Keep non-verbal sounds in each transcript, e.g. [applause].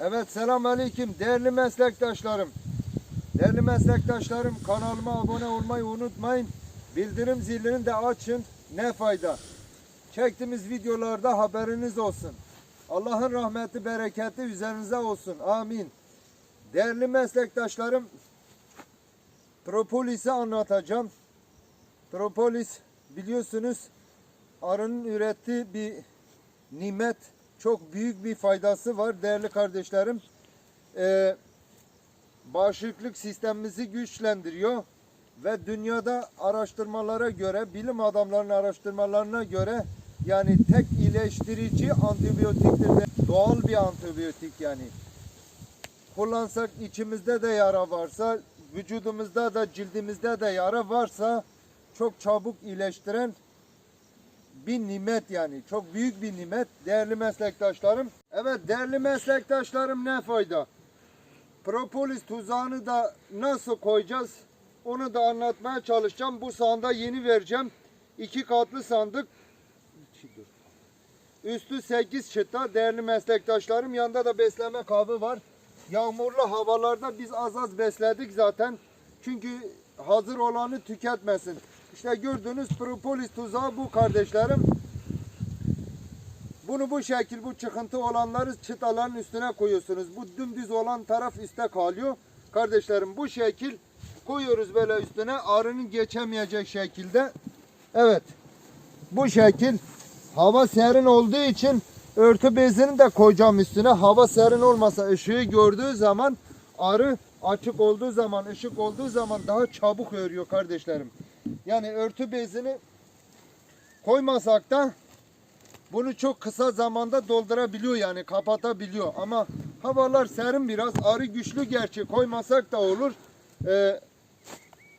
Evet selam aleyküm değerli meslektaşlarım. Değerli meslektaşlarım kanalıma abone olmayı unutmayın. Bildirim zilini de açın. Ne fayda. Çektiğimiz videolarda haberiniz olsun. Allah'ın rahmeti bereketi üzerinize olsun. Amin. Değerli meslektaşlarım Propolis'i anlatacağım. Propolis biliyorsunuz arının ürettiği bir nimet. Çok büyük bir faydası var değerli kardeşlerim. Ee, bağışıklık sistemimizi güçlendiriyor ve dünyada araştırmalara göre, bilim adamlarının araştırmalarına göre yani tek iyileştirici antibiyotiktir. Doğal bir antibiyotik yani. Kullansak içimizde de yara varsa, vücudumuzda da cildimizde de yara varsa çok çabuk iyileştiren bir nimet yani. Çok büyük bir nimet değerli meslektaşlarım. Evet değerli meslektaşlarım ne fayda? Propolis tuzağını da nasıl koyacağız? Onu da anlatmaya çalışacağım. Bu sanda yeni vereceğim. İki katlı sandık. Üstü 8 çıta değerli meslektaşlarım. Yanında da besleme kabı var. Yağmurlu havalarda biz az az besledik zaten. Çünkü hazır olanı tüketmesin. İşte gördüğünüz propolis tuzağı bu kardeşlerim. Bunu bu şekil bu çıkıntı olanları çıtaların üstüne koyuyorsunuz. Bu dümdüz olan taraf üstte kalıyor. Kardeşlerim bu şekil koyuyoruz böyle üstüne arının geçemeyecek şekilde. Evet. Bu şekil hava serin olduğu için örtü bezini de koyacağım üstüne. Hava serin olmasa ışığı gördüğü zaman arı açık olduğu zaman ışık olduğu zaman daha çabuk örüyor kardeşlerim. Yani örtü bezini koymasak da bunu çok kısa zamanda doldurabiliyor yani kapatabiliyor. Ama havalar serin biraz arı güçlü gerçi koymasak da olur. Ee,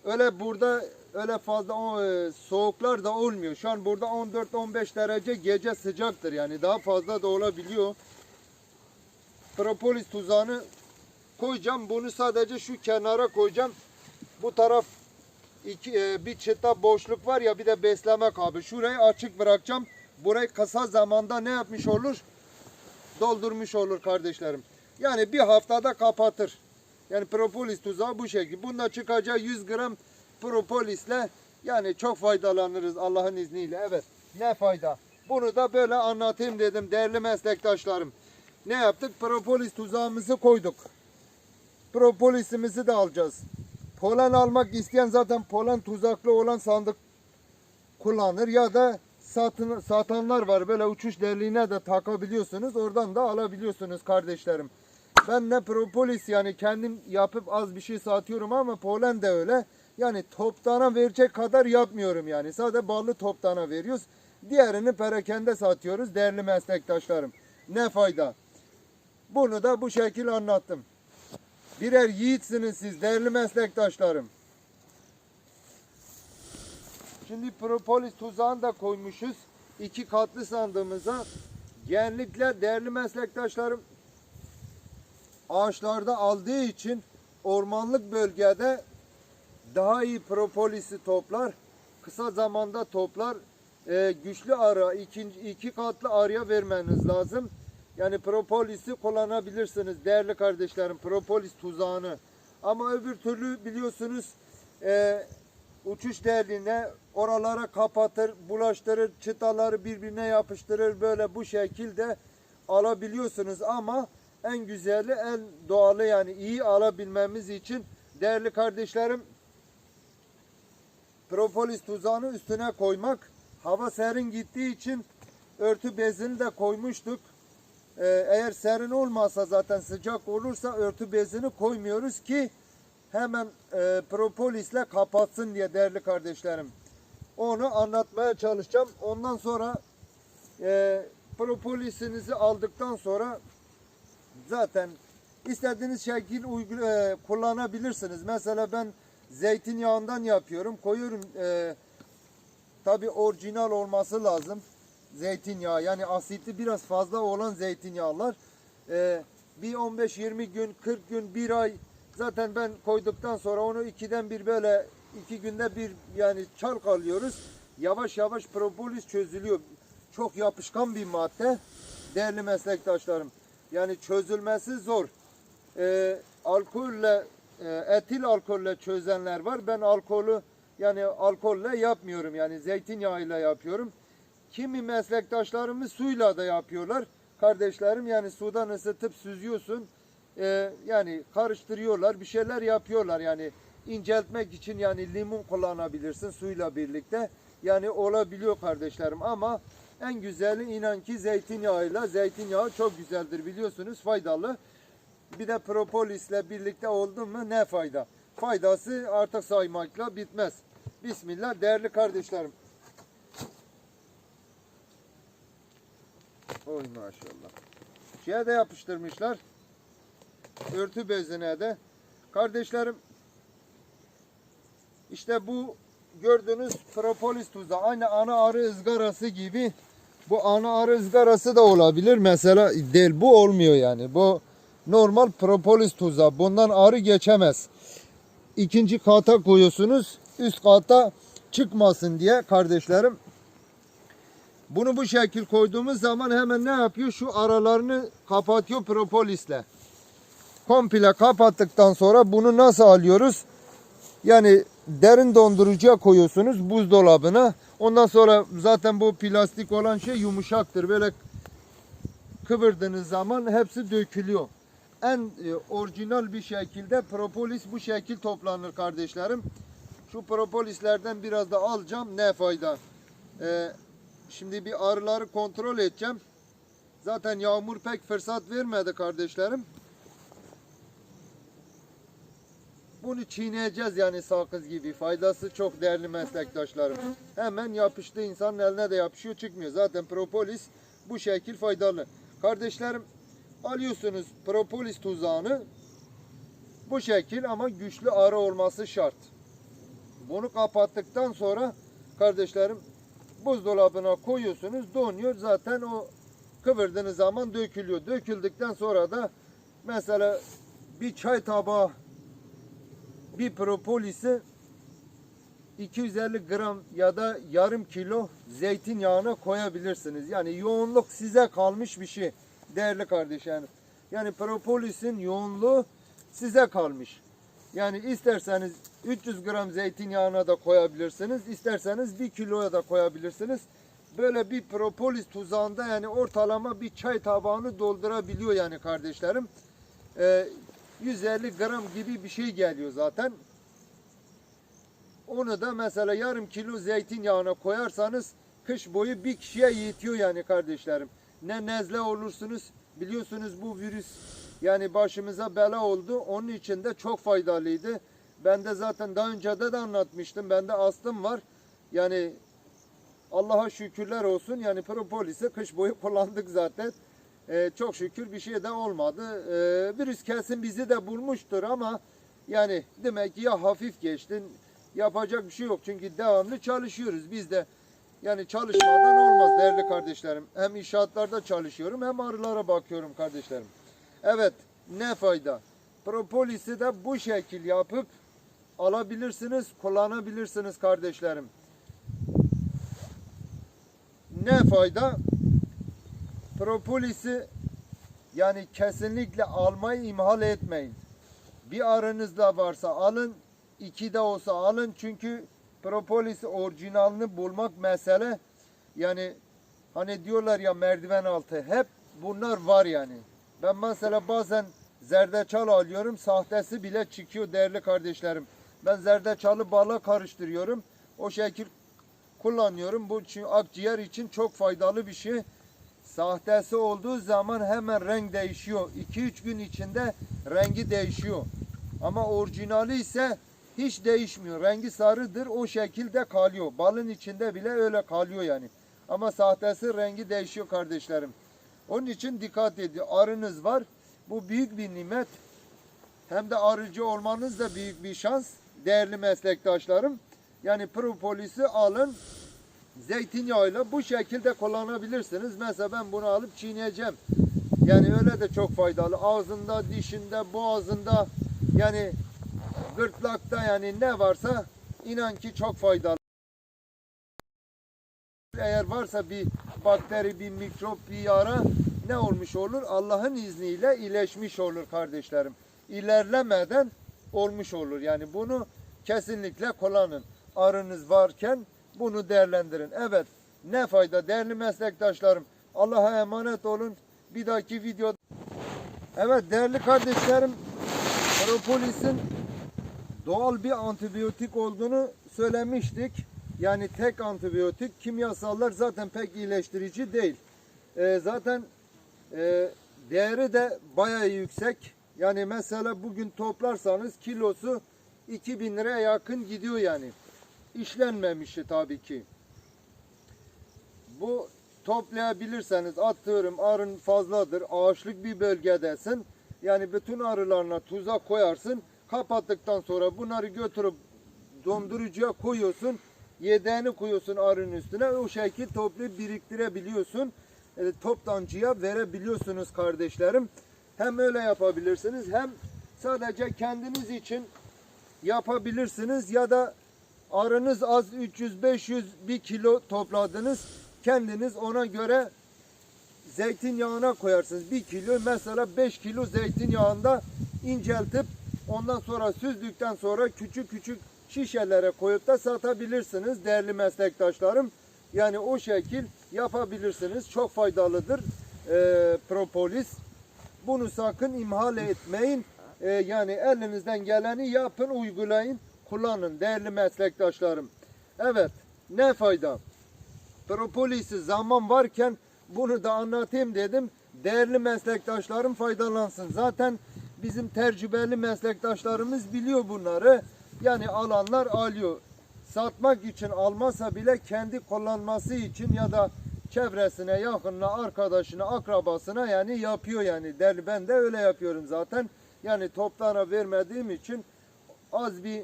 öyle burada öyle fazla o, e, soğuklar da olmuyor. Şu an burada 14-15 derece gece sıcaktır yani daha fazla da olabiliyor. Propolis tuzağını koyacağım. Bunu sadece şu kenara koyacağım. Bu taraf iki, e, bir çıta boşluk var ya bir de besleme kabı. Şurayı açık bırakacağım. Burayı kısa zamanda ne yapmış olur? Doldurmuş olur kardeşlerim. Yani bir haftada kapatır. Yani propolis tuzağı bu şekilde. Bunda çıkacağı 100 gram propolisle yani çok faydalanırız Allah'ın izniyle. Evet. Ne fayda? Bunu da böyle anlatayım dedim değerli meslektaşlarım. Ne yaptık? Propolis tuzağımızı koyduk. Propolisimizi de alacağız. Polen almak isteyen zaten polen tuzaklı olan sandık kullanır ya da satın, satanlar var. Böyle uçuş deliğine de takabiliyorsunuz. Oradan da alabiliyorsunuz kardeşlerim. Ben ne propolis yani kendim yapıp az bir şey satıyorum ama polen de öyle. Yani toptana verecek kadar yapmıyorum yani. Sadece ballı toptana veriyoruz. Diğerini perakende satıyoruz değerli meslektaşlarım. Ne fayda? Bunu da bu şekil anlattım. Birer yiğitsiniz siz değerli meslektaşlarım. Şimdi propolis tuzağını da koymuşuz. iki katlı sandığımıza. Genellikle değerli meslektaşlarım ağaçlarda aldığı için ormanlık bölgede daha iyi propolisi toplar. Kısa zamanda toplar. Ee, güçlü ara, ikinci, iki katlı arıya vermeniz lazım. Yani propolisi kullanabilirsiniz değerli kardeşlerim. Propolis tuzağını. Ama öbür türlü biliyorsunuz e, uçuş deliğine oralara kapatır, bulaştırır, çıtaları birbirine yapıştırır. Böyle bu şekilde alabiliyorsunuz ama en güzeli, en doğalı yani iyi alabilmemiz için değerli kardeşlerim propolis tuzağını üstüne koymak. Hava serin gittiği için örtü bezini de koymuştuk. Ee, eğer serin olmasa zaten sıcak olursa örtü bezini koymuyoruz ki hemen e, propolisle kapatsın diye değerli kardeşlerim. Onu anlatmaya çalışacağım. Ondan sonra e, propolisinizi aldıktan sonra zaten istediğiniz şekil e, kullanabilirsiniz. Mesela ben zeytinyağından yapıyorum. Koyuyorum e, tabi orijinal olması lazım. Zeytinyağı yani asitli biraz fazla olan zeytinyağlar. E, bir 15-20 gün, 40 gün, bir ay zaten ben koyduktan sonra onu ikiden bir böyle iki günde bir yani çalkalıyoruz. Yavaş yavaş propolis çözülüyor. Çok yapışkan bir madde. Değerli meslektaşlarım. Yani çözülmesi zor. Ee, alkolle, e, etil alkolle çözenler var. Ben alkolü yani alkolle yapmıyorum. Yani zeytinyağıyla yapıyorum. Kimi meslektaşlarımız suyla da yapıyorlar. Kardeşlerim yani sudan ısıtıp süzüyorsun. Ee, yani karıştırıyorlar. Bir şeyler yapıyorlar. Yani inceltmek için yani limon kullanabilirsin suyla birlikte. Yani olabiliyor kardeşlerim ama en güzeli inan ki zeytinyağıyla. Zeytinyağı çok güzeldir biliyorsunuz faydalı. Bir de propolisle birlikte oldu mu ne fayda? Faydası artık saymakla bitmez. Bismillah değerli kardeşlerim. Oy maşallah. Şeye de yapıştırmışlar. Örtü bezine de. Kardeşlerim işte bu gördüğünüz propolis tuzu aynı ana arı ızgarası gibi bu ana arı ızgarası da olabilir. Mesela değil bu olmuyor yani. Bu normal propolis tuza. Bundan arı geçemez. İkinci kata koyuyorsunuz. Üst kata çıkmasın diye kardeşlerim. Bunu bu şekil koyduğumuz zaman hemen ne yapıyor? Şu aralarını kapatıyor propolisle. Komple kapattıktan sonra bunu nasıl alıyoruz? Yani derin dondurucuya koyuyorsunuz buzdolabına. Ondan sonra zaten bu plastik olan şey yumuşaktır. Böyle kıvırdığınız zaman hepsi dökülüyor. En e, orijinal bir şekilde propolis bu şekil toplanır kardeşlerim. Şu propolislerden biraz da alacağım. Ne fayda? Ee, şimdi bir arıları kontrol edeceğim. Zaten yağmur pek fırsat vermedi kardeşlerim. Bunu çiğneyeceğiz yani sakız gibi. Faydası çok değerli meslektaşlarım. Hemen yapıştığı insanın eline de yapışıyor çıkmıyor. Zaten propolis bu şekil faydalı. Kardeşlerim alıyorsunuz propolis tuzağını bu şekil ama güçlü arı olması şart. Bunu kapattıktan sonra kardeşlerim buzdolabına koyuyorsunuz donuyor zaten o kıvırdığınız zaman dökülüyor. Döküldükten sonra da mesela bir çay tabağı bir propolisi 250 gram ya da yarım kilo zeytinyağına koyabilirsiniz. Yani yoğunluk size kalmış bir şey değerli kardeşlerim. Yani propolisin yoğunluğu size kalmış. Yani isterseniz 300 gram zeytinyağına da koyabilirsiniz. isterseniz 1 kiloya da koyabilirsiniz. Böyle bir propolis tuzağında yani ortalama bir çay tabağını doldurabiliyor yani kardeşlerim. Ee, 150 gram gibi bir şey geliyor zaten. Onu da mesela yarım kilo zeytinyağına koyarsanız kış boyu bir kişiye yetiyor yani kardeşlerim. Ne nezle olursunuz biliyorsunuz bu virüs yani başımıza bela oldu. Onun için de çok faydalıydı. Ben de zaten daha önce de, de anlatmıştım. Bende astım var. Yani Allah'a şükürler olsun. Yani propolis'i kış boyu [laughs] kullandık zaten. Ee, çok şükür bir şey de olmadı. Ee, virüs kesin bizi de bulmuştur ama yani demek ki ya hafif geçtin yapacak bir şey yok. Çünkü devamlı çalışıyoruz. Biz de yani çalışmadan olmaz değerli kardeşlerim. Hem inşaatlarda çalışıyorum hem arılara bakıyorum kardeşlerim. Evet ne fayda. Propolisi de bu şekil yapıp alabilirsiniz, kullanabilirsiniz kardeşlerim. Ne fayda? Propolisi yani kesinlikle almayı imhal etmeyin. Bir arınız da varsa alın, iki de olsa alın çünkü propolis orijinalini bulmak mesele. Yani hani diyorlar ya merdiven altı hep bunlar var yani. Ben mesela bazen zerdeçal alıyorum sahtesi bile çıkıyor değerli kardeşlerim. Ben zerdeçalı bala karıştırıyorum. O şekil kullanıyorum. Bu çünkü akciğer için çok faydalı bir şey. Sahtesi olduğu zaman hemen renk değişiyor. 2-3 gün içinde rengi değişiyor. Ama orijinali ise hiç değişmiyor. Rengi sarıdır. O şekilde kalıyor. Balın içinde bile öyle kalıyor yani. Ama sahtesi rengi değişiyor kardeşlerim. Onun için dikkat edin. Arınız var. Bu büyük bir nimet. Hem de arıcı olmanız da büyük bir şans. Değerli meslektaşlarım. Yani propolis'i alın. Zeytinyağıyla bu şekilde kullanabilirsiniz. Mesela ben bunu alıp çiğneyeceğim. Yani öyle de çok faydalı. Ağzında, dişinde, boğazında yani gırtlakta yani ne varsa inan ki çok faydalı. Eğer varsa bir bakteri, bir mikrop, bir yara ne olmuş olur? Allah'ın izniyle iyileşmiş olur kardeşlerim. İlerlemeden olmuş olur. Yani bunu kesinlikle kullanın. Arınız varken bunu değerlendirin. Evet ne fayda değerli meslektaşlarım. Allah'a emanet olun. Bir dahaki video Evet değerli kardeşlerim Propolis'in doğal bir antibiyotik olduğunu söylemiştik. Yani tek antibiyotik kimyasallar zaten pek iyileştirici değil. Ee, zaten e, değeri de bayağı yüksek. Yani mesela bugün toplarsanız kilosu 2000 liraya yakın gidiyor yani. İşlenmemişi tabii ki. Bu toplayabilirseniz atıyorum arın fazladır ağaçlık bir bölgedesin. Yani bütün arılarına tuzak koyarsın. Kapattıktan sonra bunları götürüp dondurucuya koyuyorsun. Yedeğini koyuyorsun arının üstüne. O şekil toplayıp biriktirebiliyorsun. E, toptancıya verebiliyorsunuz kardeşlerim. Hem öyle yapabilirsiniz hem sadece kendiniz için yapabilirsiniz ya da arınız az 300-500 bir kilo topladınız. Kendiniz ona göre zeytinyağına koyarsınız. Bir kilo mesela 5 kilo zeytinyağında inceltip ondan sonra süzdükten sonra küçük küçük şişelere koyup da satabilirsiniz değerli meslektaşlarım. Yani o şekil yapabilirsiniz. Çok faydalıdır e, propolis. Bunu sakın imhal etmeyin. E, yani elinizden geleni yapın, uygulayın, kullanın değerli meslektaşlarım. Evet, ne fayda? Propolis'i zaman varken bunu da anlatayım dedim. Değerli meslektaşlarım faydalansın. Zaten bizim tecrübeli meslektaşlarımız biliyor bunları. Yani alanlar alıyor. Satmak için almasa bile kendi kullanması için ya da çevresine, yakınına, arkadaşına, akrabasına yani yapıyor yani. Değerli ben de öyle yapıyorum zaten. Yani toplara vermediğim için az bir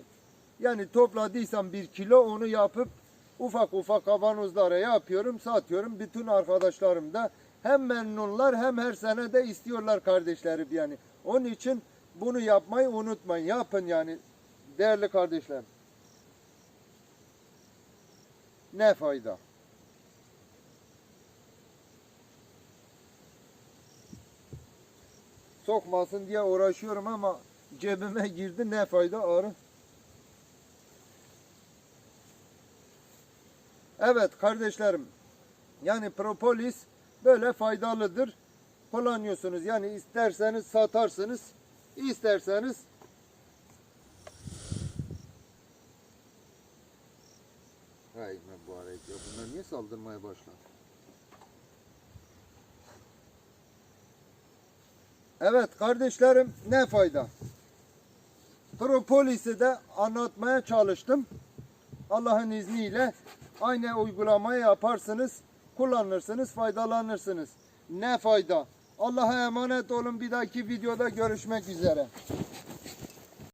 yani topladıysam bir kilo onu yapıp ufak ufak kavanozlara yapıyorum, satıyorum. Bütün arkadaşlarım da hem memnunlar hem her sene de istiyorlar kardeşlerim yani. Onun için bunu yapmayı unutmayın. Yapın yani değerli kardeşlerim. Ne fayda? Sokmasın diye uğraşıyorum ama cebime girdi ne fayda arı. Evet kardeşlerim. Yani propolis böyle faydalıdır. Kullanıyorsunuz. Yani isterseniz satarsınız. isterseniz bunlar niye saldırmaya başladı? Evet kardeşlerim ne fayda? Propolis'i de anlatmaya çalıştım. Allah'ın izniyle aynı uygulamayı yaparsınız, kullanırsınız, faydalanırsınız. Ne fayda? Allah'a emanet olun. Bir dahaki videoda görüşmek üzere.